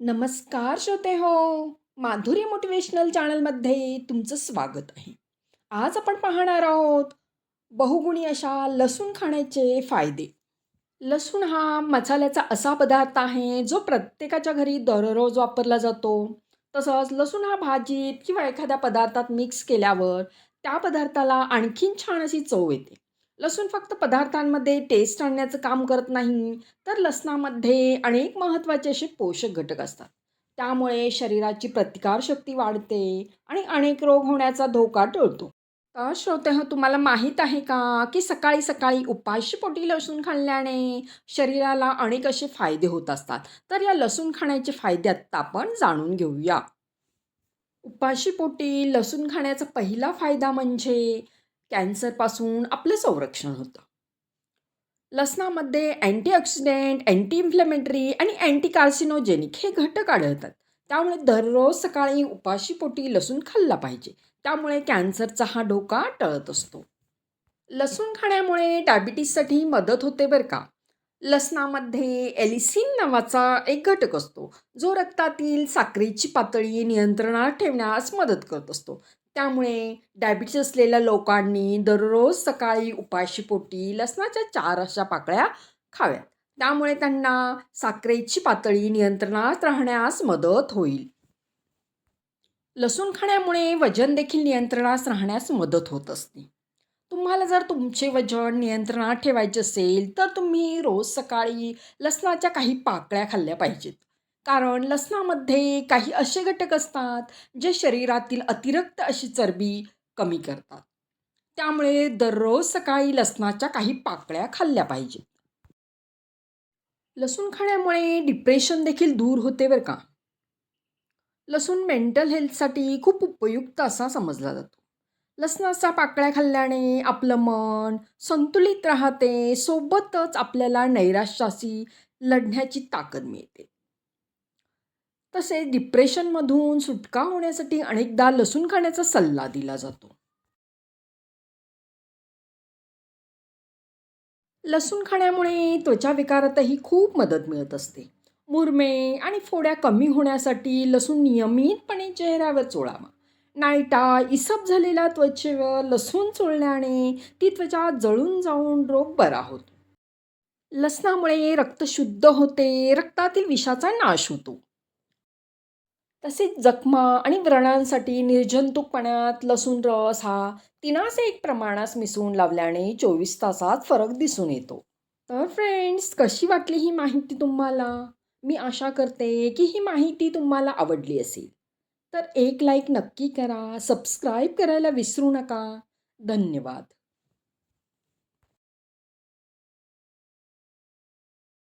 नमस्कार श्रोते हो माधुरी मोटिवेशनल चॅनलमध्ये तुमचं स्वागत आहे. आज आपण पाहणार आहोत बहुगुणी अशा लसूण खाण्याचे फायदे. लसूण हा मसाल्याचा असा पदार्थ आहे जो प्रत्येकाच्या घरी दररोज वापरला जातो. तसंच लसूण हा भाजीत किंवा एखाद्या पदार्थात मिक्स केल्यावर त्या पदार्थाला आणखीन छान अशी चव येते. लसूण फक्त पदार्थांमध्ये टेस्ट आणण्याचं काम करत नाही तर लसणामध्ये अनेक महत्त्वाचे असे पोषक घटक असतात. त्यामुळे शरीराची प्रतिकारशक्ती वाढते आणि अनेक रोग होण्याचा धोका टळतो. तर श्रोते हो तुम्हाला माहीत आहे का की सकाळी सकाळी उपाशी पोटी लसूण खाल्ल्याने शरीराला अनेक असे फायदे होत असतात? तर या लसूण खाण्याचे फायदे आत्ता आपण जाणून घेऊया. उपाशी पोटी लसूण खाण्याचा पहिला फायदा म्हणजे कॅन्सरपासून आपलं संरक्षण होतं. लसणामध्ये अँटीऑक्सिडेंट अँटी इन्फ्लेमेटरी आणि अँटी कार्सिनोजेनिक हे घटक आढळतात. त्यामुळे दररोज सकाळी उपाशीपोटी लसूण खाल्ला पाहिजे. त्यामुळे कॅन्सरचा हा धोका टळत असतो. लसूण खाण्यामुळे डायबिटीससाठी मदत होते बरं का. लसणामध्ये एलिसिन नावाचा एक घटक असतो. जो रक्तातील साखरेची पातळी नियंत्रणात ठेवण्यास मदत करत असतो. त्यामुळे डायबिटीस असलेल्या लोकांनी दररोज सकाळी उपाशी पोटी लसणाच्या चार अशा पाकळ्या खाव्यात. त्यामुळे त्यांना साखरेची पातळी नियंत्रणात राहण्यास मदत होईल. लसूण खाण्यामुळे वजन देखील नियंत्रणात राहण्यास मदत होत असते. तुम्हाला जर तुमचे वजन नियंत्रणात ठेवायचे असेल तर तुम्ही रोज सकाळी लसणाच्या काही पाकळ्या खाल्ल्या पाहिजेत. कारण लसणामध्ये काही असे घटक असतात जे शरीरातील अतिरिक्त अशी चरबी कमी करतात. त्यामुळे दररोज सकाळी लसणाच्या काही पाकळ्या खाल्ल्या पाहिजेत. लसूण खाण्यामुळे डिप्रेशन देखील दूर होते बरं का. लसूण मेंटल हेल्थसाठी खूप उपयुक्त असा समजला जातो. लसणाच्या पाकळ्या खाल्ल्याने आपलं मन संतुलित राहते सोबतच आपल्याला नैराश्याशी लढण्याची ताकद मिळते. तसेच डिप्रेशनमधून सुटका होण्यासाठी अनेकदा लसूण खाण्याचा सल्ला दिला जातो. लसूण खाण्यामुळे त्वचा विकारातही खूप मदत मिळत असते. मुरमे आणि फोड्या कमी होण्यासाठी लसूण नियमितपणे चेहऱ्यावर चोळावा. नायटा इसप झालेल्या त्वचेवर लसूण चोळल्याने ती त्वचा जळून जाऊन रोग बरा होतो. लसणामुळे रक्त शुद्ध होते रक्तातील विषाचा नाश होतो. तसेच जखमा आणि व्रणांसाठी निर्जंतुकपणात लसूण रस हा तिनास एक प्रमाणास मिसळून लावल्याने चोवीस तासात फरक दिसून येतो. तर फ्रेंड्स कशी वाटली ही माहिती तुम्हाला? मी आशा करते की ही माहिती तुम्हाला आवडली असेल. तर एक लाईक नक्की करा सबस्क्राईब करायला विसरू नका. धन्यवाद.